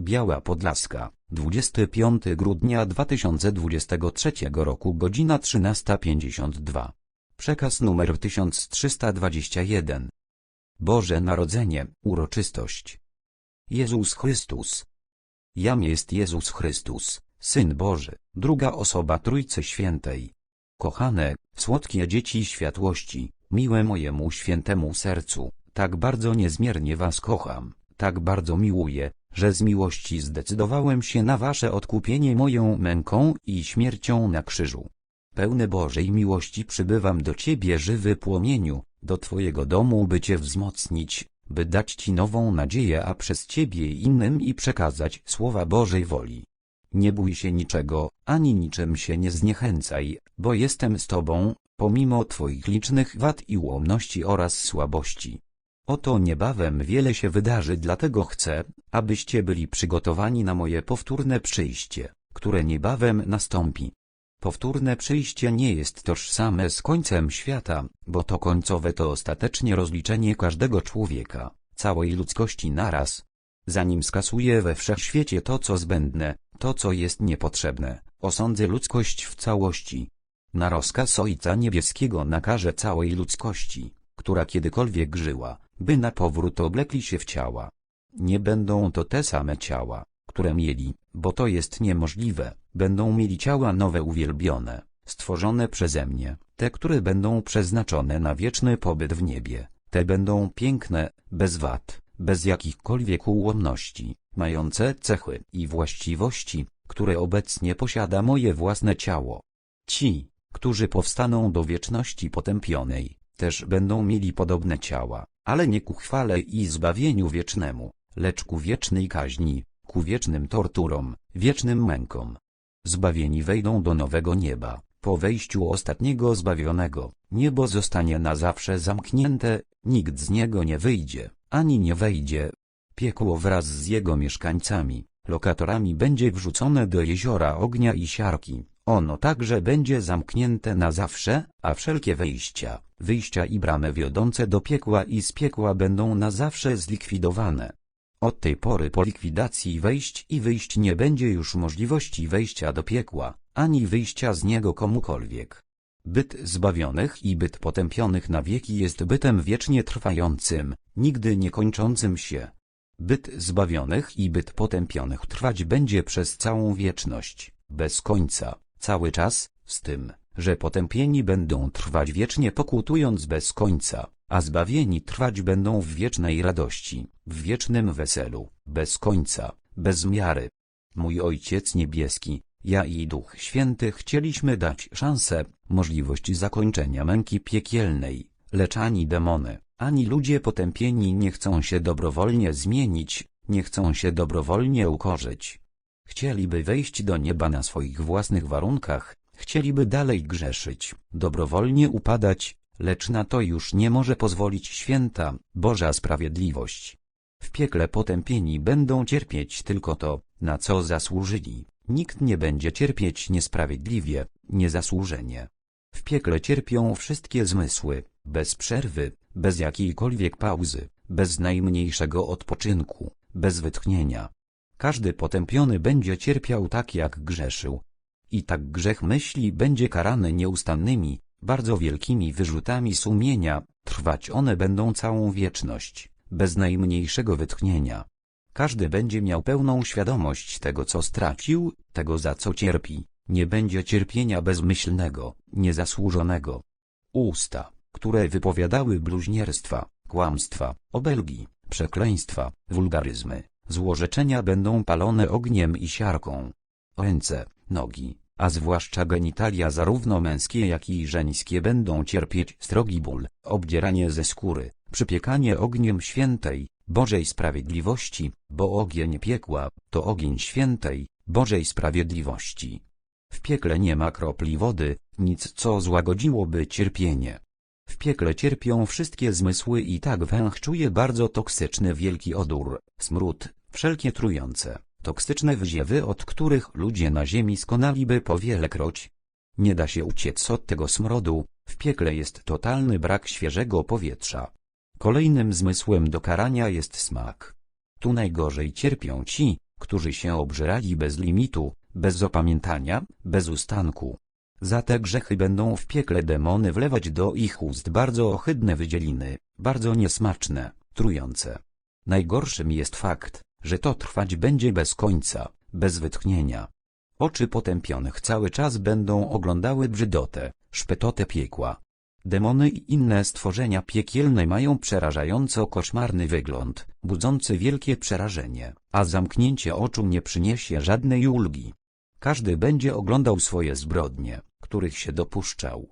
Biała Podlaska, 25 grudnia 2023 roku godzina 13.52. Przekaz numer 1321. Boże Narodzenie, uroczystość. Jezus Chrystus. Jam jest Jezus Chrystus, Syn Boży, druga osoba Trójcy Świętej. Kochane, słodkie dzieci światłości, miłe mojemu świętemu sercu, tak bardzo niezmiernie was kocham, tak bardzo miłuję, że z miłości zdecydowałem się na wasze odkupienie moją męką i śmiercią na krzyżu. Pełny Bożej miłości przybywam do Ciebie żywy płomieniu, do Twojego domu by Cię wzmocnić, by dać Ci nową nadzieję a przez Ciebie innym i przekazać słowa Bożej woli. Nie bój się niczego, ani niczym się nie zniechęcaj, bo jestem z Tobą, pomimo Twoich licznych wad i ułomności oraz słabości. Oto niebawem wiele się wydarzy dlatego chcę, abyście byli przygotowani na moje powtórne przyjście, które niebawem nastąpi. Powtórne przyjście nie jest tożsame z końcem świata, bo to końcowe to ostatecznie rozliczenie każdego człowieka, całej ludzkości naraz. Zanim skasuję we wszechświecie to co zbędne, to co jest niepotrzebne, osądzę ludzkość w całości. Na rozkaz Ojca Niebieskiego nakaże całej ludzkości, która kiedykolwiek żyła, by na powrót oblekli się w ciała. Nie będą to te same ciała, które mieli, bo to jest niemożliwe, będą mieli ciała nowe uwielbione, stworzone przeze mnie, te które będą przeznaczone na wieczny pobyt w niebie, te będą piękne, bez wad, bez jakichkolwiek ułomności, mające cechy i właściwości, które obecnie posiada moje własne ciało. Ci, którzy powstaną do wieczności potępionej, też będą mieli podobne ciała, ale nie ku chwale i zbawieniu wiecznemu, lecz ku wiecznej kaźni, ku wiecznym torturom, wiecznym mękom. Zbawieni wejdą do nowego nieba, po wejściu ostatniego zbawionego, niebo zostanie na zawsze zamknięte, nikt z niego nie wyjdzie, ani nie wejdzie. Piekło wraz z jego mieszkańcami, lokatorami będzie wrzucone do jeziora ognia i siarki, ono także będzie zamknięte na zawsze, a wszelkie wejścia, wyjścia i bramy wiodące do piekła i z piekła będą na zawsze zlikwidowane. Od tej pory po likwidacji wejść i wyjść nie będzie już możliwości wejścia do piekła, ani wyjścia z niego komukolwiek. Byt zbawionych i byt potępionych na wieki jest bytem wiecznie trwającym, nigdy nie kończącym się. Byt zbawionych i byt potępionych trwać będzie przez całą wieczność, bez końca, cały czas, z tym, że potępieni będą trwać wiecznie pokutując bez końca, a zbawieni trwać będą w wiecznej radości, w wiecznym weselu, bez końca, bez miary. Mój Ojciec Niebieski, ja i Duch Święty chcieliśmy dać szansę, możliwość zakończenia męki piekielnej, lecz ani demony, ani ludzie potępieni nie chcą się dobrowolnie zmienić, nie chcą się dobrowolnie ukorzyć. Chcieliby wejść do nieba na swoich własnych warunkach, chcieliby dalej grzeszyć, dobrowolnie upadać, lecz na to już nie może pozwolić święta, Boża sprawiedliwość. W piekle potępieni będą cierpieć tylko to, na co zasłużyli. Nikt nie będzie cierpieć niesprawiedliwie, niezasłużenie. W piekle cierpią wszystkie zmysły, bez przerwy, bez jakiejkolwiek pauzy, bez najmniejszego odpoczynku, bez wytchnienia. Każdy potępiony będzie cierpiał tak jak grzeszył. I tak grzech myśli będzie karany nieustannymi, bardzo wielkimi wyrzutami sumienia, trwać one będą całą wieczność, bez najmniejszego wytchnienia. Każdy będzie miał pełną świadomość tego co stracił, tego za co cierpi, nie będzie cierpienia bezmyślnego, niezasłużonego. Usta, które wypowiadały bluźnierstwa, kłamstwa, obelgi, przekleństwa, wulgaryzmy, złorzeczenia będą palone ogniem i siarką. Ręce, nogi, a zwłaszcza genitalia zarówno męskie jak i żeńskie będą cierpieć strogi ból, obdzieranie ze skóry, przypiekanie ogniem świętej, Bożej Sprawiedliwości, bo ogień piekła, to ogień świętej, Bożej Sprawiedliwości. W piekle nie ma kropli wody, nic co złagodziłoby cierpienie. W piekle cierpią wszystkie zmysły i tak węch czuje bardzo toksyczny wielki odór, smród, wszelkie trujące, toksyczne wyziewy od których ludzie na ziemi skonaliby powielekroć. Nie da się uciec od tego smrodu, w piekle jest totalny brak świeżego powietrza. Kolejnym zmysłem do karania jest smak. Tu najgorzej cierpią ci, którzy się obżerali bez limitu, bez opamiętania, bez ustanku. Za te grzechy będą w piekle demony wlewać do ich ust bardzo ohydne wydzieliny, bardzo niesmaczne, trujące. Najgorszym jest fakt, że to trwać będzie bez końca, bez wytchnienia. Oczy potępionych cały czas będą oglądały brzydotę, szpetotę piekła. Demony i inne stworzenia piekielne mają przerażająco koszmarny wygląd, budzący wielkie przerażenie, a zamknięcie oczu nie przyniesie żadnej ulgi. Każdy będzie oglądał swoje zbrodnie, których się dopuszczał.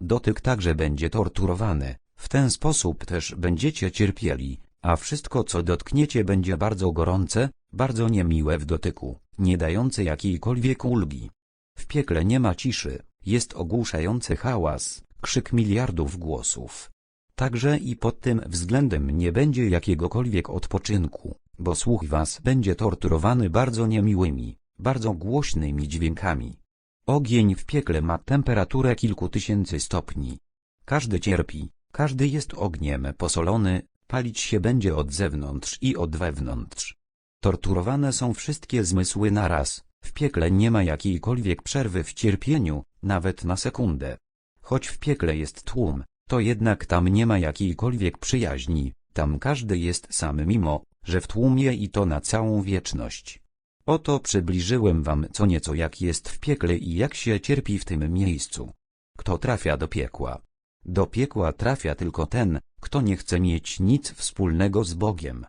Dotyk także będzie torturowany, w ten sposób też będziecie cierpieli, a wszystko co dotkniecie będzie bardzo gorące, bardzo niemiłe w dotyku, nie dające jakiejkolwiek ulgi. W piekle nie ma ciszy, jest ogłuszający hałas, krzyk miliardów głosów. Także i pod tym względem nie będzie jakiegokolwiek odpoczynku, bo słuch was będzie torturowany bardzo niemiłymi, bardzo głośnymi dźwiękami. Ogień w piekle ma temperaturę kilku tysięcy stopni. Każdy cierpi, każdy jest ogniem posolony, palić się będzie od zewnątrz i od wewnątrz. Torturowane są wszystkie zmysły naraz, w piekle nie ma jakiejkolwiek przerwy w cierpieniu, nawet na sekundę. Choć w piekle jest tłum, to jednak tam nie ma jakiejkolwiek przyjaźni, tam każdy jest sam mimo, że w tłumie i to na całą wieczność. Oto przybliżyłem wam co nieco jak jest w piekle i jak się cierpi w tym miejscu. Kto trafia do piekła? Do piekła trafia tylko ten, kto nie chce mieć nic wspólnego z Bogiem.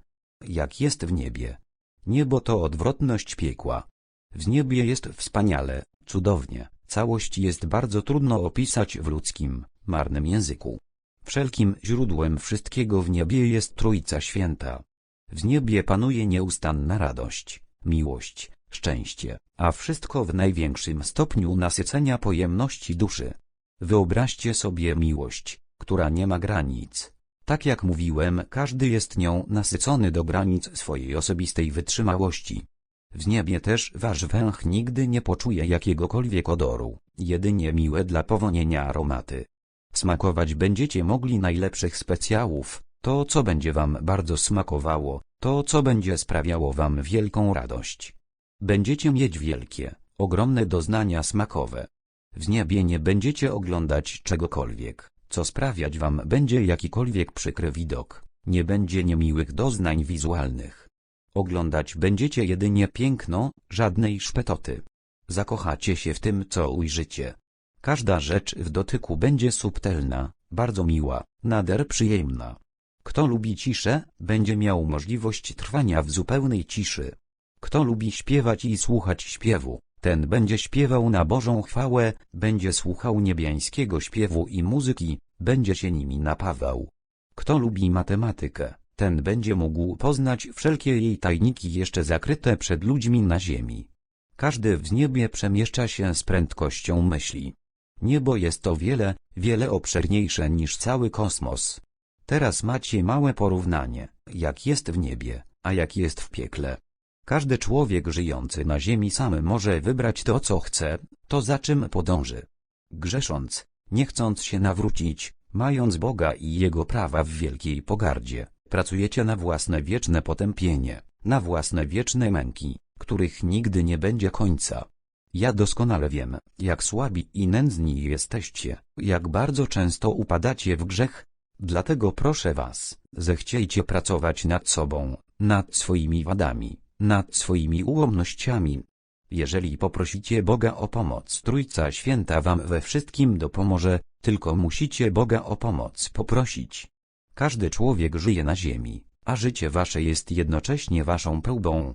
Jak jest w niebie. Niebo to odwrotność piekła. W niebie jest wspaniale, cudownie, całość jest bardzo trudno opisać w ludzkim, marnym języku. Wszelkim źródłem wszystkiego w niebie jest Trójca Święta. W niebie panuje nieustanna radość, miłość, szczęście, a wszystko w największym stopniu nasycenia pojemności duszy. Wyobraźcie sobie miłość, która nie ma granic. Tak jak mówiłem, każdy jest nią nasycony do granic swojej osobistej wytrzymałości. W niebie też wasz węch nigdy nie poczuje jakiegokolwiek odoru, jedynie miłe dla powonienia aromaty. Smakować będziecie mogli najlepszych specjałów, to co będzie wam bardzo smakowało, to co będzie sprawiało wam wielką radość. Będziecie mieć wielkie, ogromne doznania smakowe. W niebie nie będziecie oglądać czegokolwiek, co sprawiać wam będzie jakikolwiek przykry widok, nie będzie niemiłych doznań wizualnych. Oglądać będziecie jedynie piękno, żadnej szpetoty. Zakochacie się w tym, co ujrzycie. Każda rzecz w dotyku będzie subtelna, bardzo miła, nader przyjemna. Kto lubi ciszę, będzie miał możliwość trwania w zupełnej ciszy. Kto lubi śpiewać i słuchać śpiewu, ten będzie śpiewał na Bożą chwałę, będzie słuchał niebiańskiego śpiewu i muzyki, będzie się nimi napawał. Kto lubi matematykę, ten będzie mógł poznać wszelkie jej tajniki jeszcze zakryte przed ludźmi na ziemi. Każdy w niebie przemieszcza się z prędkością myśli. Niebo jest to wiele, wiele obszerniejsze niż cały kosmos. Teraz macie małe porównanie, jak jest w niebie, a jak jest w piekle. Każdy człowiek żyjący na ziemi sam może wybrać to co chce, to za czym podąży. Grzesząc, nie chcąc się nawrócić, mając Boga i Jego prawa w wielkiej pogardzie, pracujecie na własne wieczne potępienie, na własne wieczne męki, których nigdy nie będzie końca. Ja doskonale wiem, jak słabi i nędzni jesteście, jak bardzo często upadacie w grzech. Dlatego proszę was, zechciejcie pracować nad sobą, nad swoimi wadami, nad swoimi ułomnościami. Jeżeli poprosicie Boga o pomoc, Trójca Święta wam we wszystkim dopomoże, tylko musicie Boga o pomoc poprosić. Każdy człowiek żyje na ziemi, a życie wasze jest jednocześnie waszą próbą.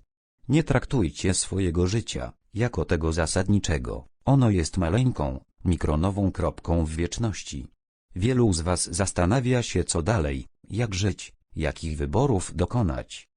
Nie traktujcie swojego życia, jako tego zasadniczego, ono jest maleńką, mikronową kropką w wieczności. Wielu z was zastanawia się co dalej, jak żyć, jakich wyborów dokonać.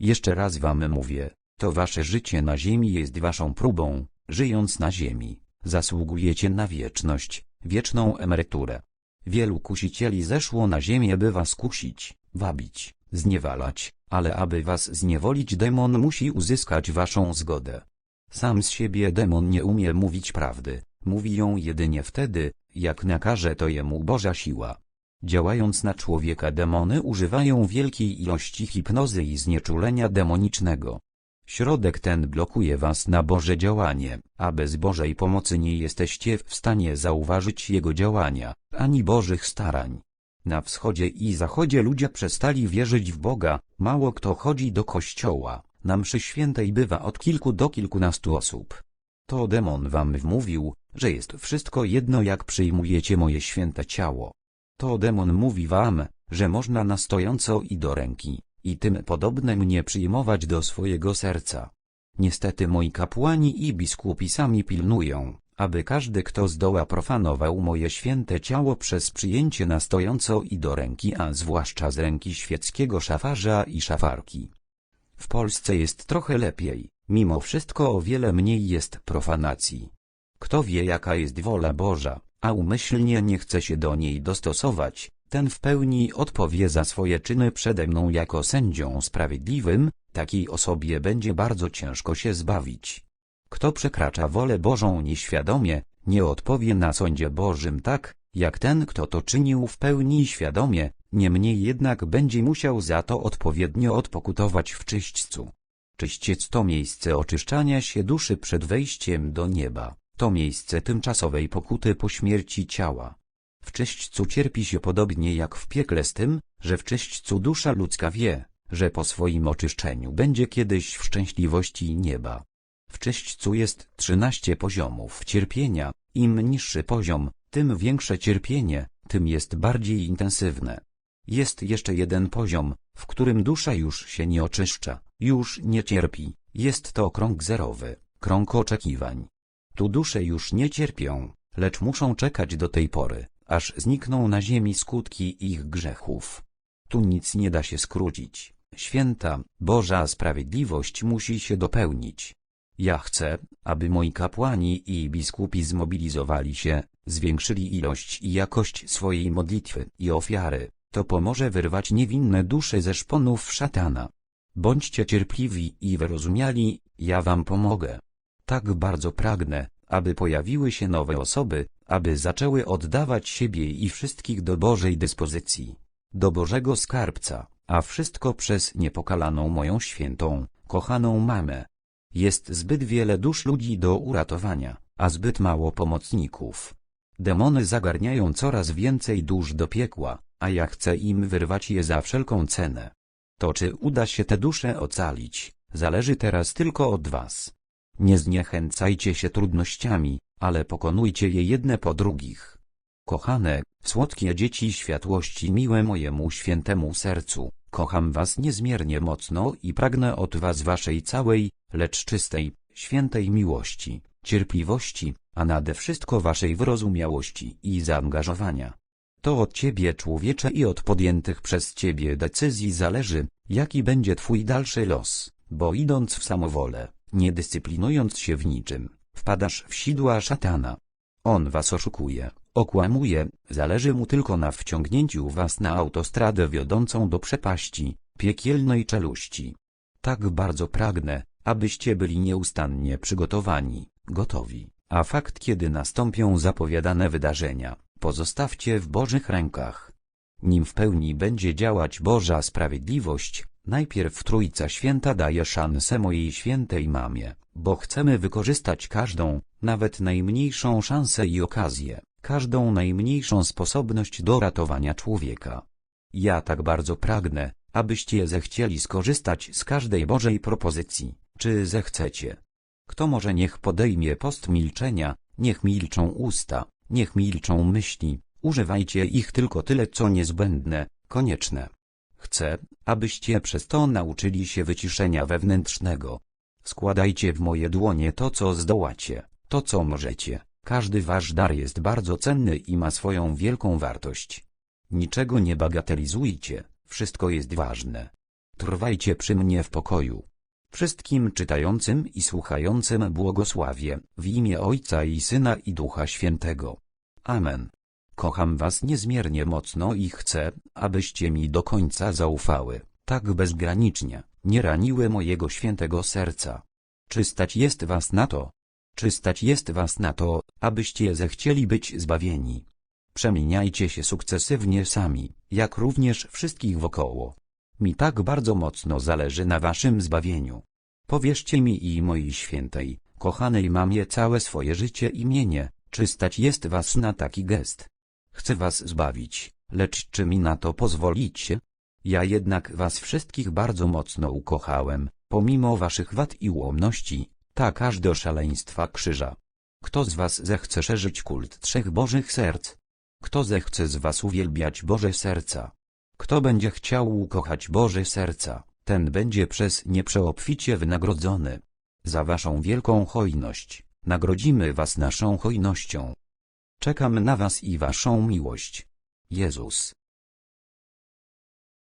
Jeszcze raz wam mówię, to wasze życie na ziemi jest waszą próbą, żyjąc na ziemi, zasługujecie na wieczność, wieczną emeryturę. Wielu kusicieli zeszło na ziemię by was kusić, wabić, zniewalać, ale aby was zniewolić demon musi uzyskać waszą zgodę. Sam z siebie demon nie umie mówić prawdy, mówi ją jedynie wtedy, jak nakaże to jemu Boża siła. Działając na człowieka demony używają wielkiej ilości hipnozy i znieczulenia demonicznego. Środek ten blokuje was na Boże działanie, a bez Bożej pomocy nie jesteście w stanie zauważyć Jego działania, ani Bożych starań. Na wschodzie i zachodzie ludzie przestali wierzyć w Boga, mało kto chodzi do kościoła, na mszy świętej bywa od kilku do kilkunastu osób. To demon wam wmówił, że jest wszystko jedno jak przyjmujecie moje święte ciało. To demon mówi wam, że można na stojąco i do ręki, i tym podobne mnie przyjmować do swojego serca. Niestety moi kapłani i biskupi sami pilnują, aby każdy kto zdoła profanował moje święte ciało przez przyjęcie na stojąco i do ręki, a zwłaszcza z ręki świeckiego szafarza i szafarki. W Polsce jest trochę lepiej, mimo wszystko o wiele mniej jest profanacji. Kto wie jaka jest wola Boża, a umyślnie nie chce się do niej dostosować, ten w pełni odpowie za swoje czyny przede mną jako sędzią sprawiedliwym, takiej osobie będzie bardzo ciężko się zbawić. Kto przekracza wolę Bożą nieświadomie, nie odpowie na sądzie Bożym tak, jak ten kto to czynił w pełni świadomie, niemniej jednak będzie musiał za to odpowiednio odpokutować w czyśćcu. Czyściec to miejsce oczyszczania się duszy przed wejściem do nieba, to miejsce tymczasowej pokuty po śmierci ciała. W czyśćcu cierpi się podobnie jak w piekle z tym, że w czyśćcu dusza ludzka wie, że po swoim oczyszczeniu będzie kiedyś w szczęśliwości nieba. W czyśćcu jest trzynaście poziomów cierpienia, im niższy poziom, tym większe cierpienie, tym jest bardziej intensywne. Jest jeszcze jeden poziom, w którym dusza już się nie oczyszcza, już nie cierpi, jest to krąg zerowy, krąg oczekiwań. Tu dusze już nie cierpią, lecz muszą czekać do tej pory, aż znikną na ziemi skutki ich grzechów. Tu nic nie da się skrócić. Święta, Boża sprawiedliwość musi się dopełnić. Ja chcę, aby moi kapłani i biskupi zmobilizowali się, zwiększyli ilość i jakość swojej modlitwy i ofiary. To pomoże wyrwać niewinne dusze ze szponów szatana. Bądźcie cierpliwi i wyrozumiali, ja wam pomogę. Tak bardzo pragnę, aby pojawiły się nowe osoby, aby zaczęły oddawać siebie i wszystkich do Bożej dyspozycji, do Bożego Skarbca, a wszystko przez niepokalaną moją świętą, kochaną mamę. Jest zbyt wiele dusz ludzi do uratowania, a zbyt mało pomocników. Demony zagarniają coraz więcej dusz do piekła, a ja chcę im wyrwać je za wszelką cenę. To czy uda się te dusze ocalić, zależy teraz tylko od was. Nie zniechęcajcie się trudnościami, ale pokonujcie je jedne po drugich. Kochane, słodkie dzieci światłości miłe mojemu świętemu sercu, kocham was niezmiernie mocno i pragnę od was waszej całej, lecz czystej, świętej miłości, cierpliwości, a nade wszystko waszej wyrozumiałości i zaangażowania. To od ciebie człowiecze i od podjętych przez ciebie decyzji zależy, jaki będzie twój dalszy los, bo idąc w samowolę, nie dyscyplinując się w niczym, wpadasz w sidła szatana. On was oszukuje, okłamuje, zależy mu tylko na wciągnięciu was na autostradę wiodącą do przepaści, piekielnej czeluści. Tak bardzo pragnę, abyście byli nieustannie przygotowani, gotowi, a fakt kiedy nastąpią zapowiadane wydarzenia, pozostawcie w Bożych rękach. Nim w pełni będzie działać Boża sprawiedliwość, najpierw Trójca Święta daje szansę mojej świętej mamie, bo chcemy wykorzystać każdą, nawet najmniejszą szansę i okazję, każdą najmniejszą sposobność do ratowania człowieka. Ja tak bardzo pragnę, abyście zechcieli skorzystać z każdej Bożej propozycji, czy zechcecie. Kto może niech podejmie post milczenia, niech milczą usta, niech milczą myśli, używajcie ich tylko tyle co niezbędne, konieczne. Chcę, abyście przez to nauczyli się wyciszenia wewnętrznego. Składajcie w moje dłonie to co zdołacie, to co możecie. Każdy wasz dar jest bardzo cenny i ma swoją wielką wartość. Niczego nie bagatelizujcie, wszystko jest ważne. Trwajcie przy mnie w pokoju. Wszystkim czytającym i słuchającym błogosławię, w imię Ojca i Syna i Ducha Świętego. Amen. Kocham was niezmiernie mocno i chcę, abyście mi do końca zaufały, tak bezgranicznie, nie raniły mojego świętego serca. Czy stać jest was na to? Czy stać jest was na to, abyście zechcieli być zbawieni? Przemieniajcie się sukcesywnie sami, jak również wszystkich wokoło. Mi tak bardzo mocno zależy na waszym zbawieniu. Powierzcie mi i mojej świętej, kochanej mamie całe swoje życie i mienie, czy stać jest was na taki gest? Chcę was zbawić, lecz czy mi na to pozwolicie? Ja jednak was wszystkich bardzo mocno ukochałem, pomimo waszych wad i ułomności, tak aż do szaleństwa krzyża. Kto z was zechce szerzyć kult trzech Bożych Serc? Kto zechce z was uwielbiać Boże Serca? Kto będzie chciał ukochać Boże Serca, ten będzie przez nie przeobficie wynagrodzony. Za waszą wielką hojność, nagrodzimy was naszą hojnością. Czekam na was i waszą miłość. Jezus.